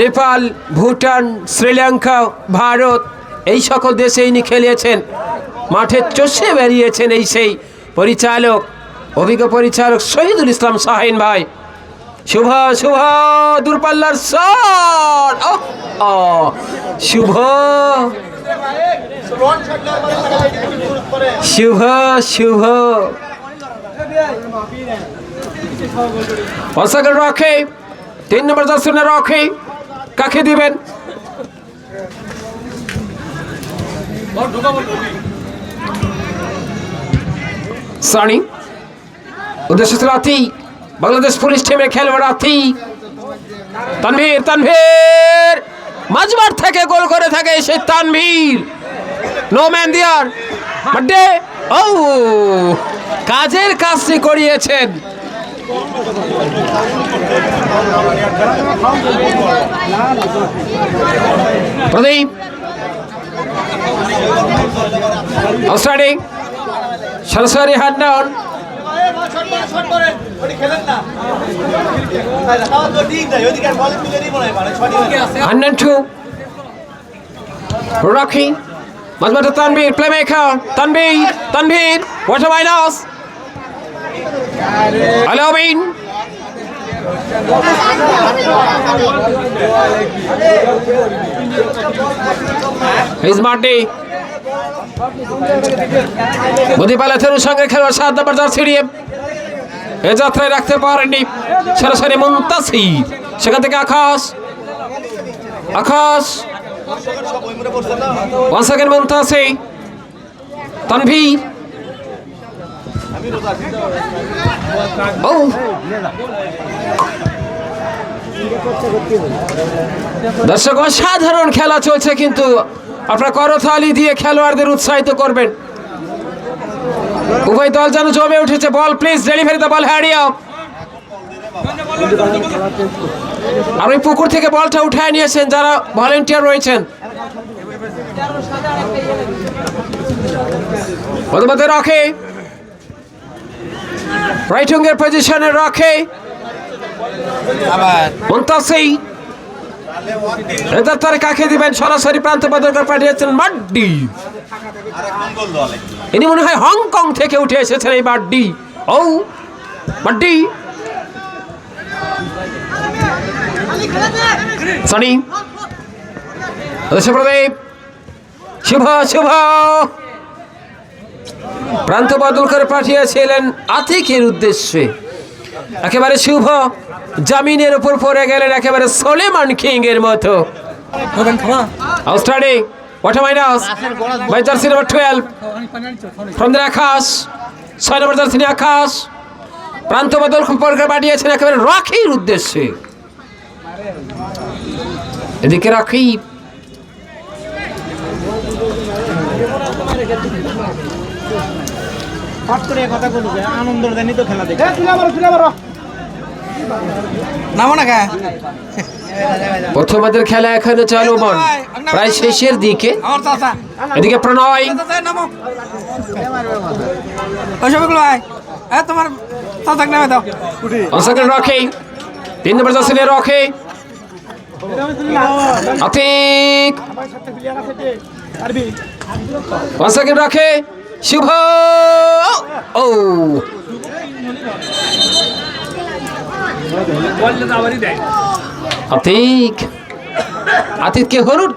নেপাল, ভুটান, শ্রীলঙ্কা, ভারত, এই সকল দেশে ইনি খেলিয়েছেন। মাঠে চষে বেরিয়েছেন এই সেই পরিচালক, অভিজ্ঞ পরিচালক শহীদুল ইসলাম শাহিন ভাই। শুভ শুভ দূরপাল্লার শট! শুভ শুভ শুভ। অসাগর রক্ষে তিন নম্বর দর্শনে রক্ষে কাকে দিবেন? সানি, উদ্দেশ্য ছিল আতি বাংলাদেশ পুলিশ টিমের খেলোয়াড় আতি তানভীর তানভীর! মাঝমাঠ থেকে গোল করে থাকে সে তানভীর। নো ম্যান দিয়ার ও কাজের কাজটি করিয়েছেন। প্রদীপ স্টার্টিং সরাসরি হাত ডাউন হান্ড্রেড টু রকি মাঝমাঠে তানভীর প্লে মেকার তানভীর তানভীর ওয়াটার মাইনাস আলামিন হিজ মার্টি বুদ্ধিপালা থেরুর সঙ্গে খেলোয়াড় সাত নম্বর দিয়ে এ যাত্রায় রাখতে পারেননি সরাসরি মুন্তাসির। সেখান থেকে আকাশ। আকাশ। One second Muntasir Tanvir. দর্শক, অসাধারণ খেলা চলছে কিন্তু আপনার করতালি দিয়ে খেলোয়াড়দের উৎসাহিত করবেন। উভয় দল যেন জমে উঠেছে। Ball please delivery the ball হ্যারিয়া আর ওই পুকুর থেকে বলটা উঠায় নিয়েছেন যারা ভলেন্টিয়ার রয়েছেন। মধ্যে রকে। রাইট উইঙ্গের পজিশনে রকে আবার মুন্তাসি এদের তারে কাকে দিবেন? সরাসরি প্রান্ত বদলকার পাঠিয়েছেন মাড্ডি। ইনি মনে হয় হংকং থেকে উঠে এসেছেন এই মাড্ডি। ও মাড্ডি। সনি। শুভ শুভ। প্রান্ত বদল করে পাঠিয়েছিলেন আতিকের উদ্দেশ্যে। একেবারে শুভ জামিনের উপর পড়ে গেলেন একেবারে সলেমান কিং এর মতো minus by jersey number twelve from the Akash ছয় নম্বর জার্সি আকাশ প্রান্ত বদল করে পাঠিয়েছেন একেবারে রাখির উদ্দেশ্যে। এদিকে রাখি। হট করে কথা বলবে আনন্দ দেয়নি তো খেলা দেখে। নামো না কে? প্রথমাদের খেলা এখানে চলমান প্রায় শেষের দিকে। এদিকে প্রণয়। তোমার নামে দাও। রকে। তিন নম্বর জার্সি রকে। আতিক। ওয়ান সেকেন্ড রাখে শুভ ও! আতিক। আতিককে হলুদ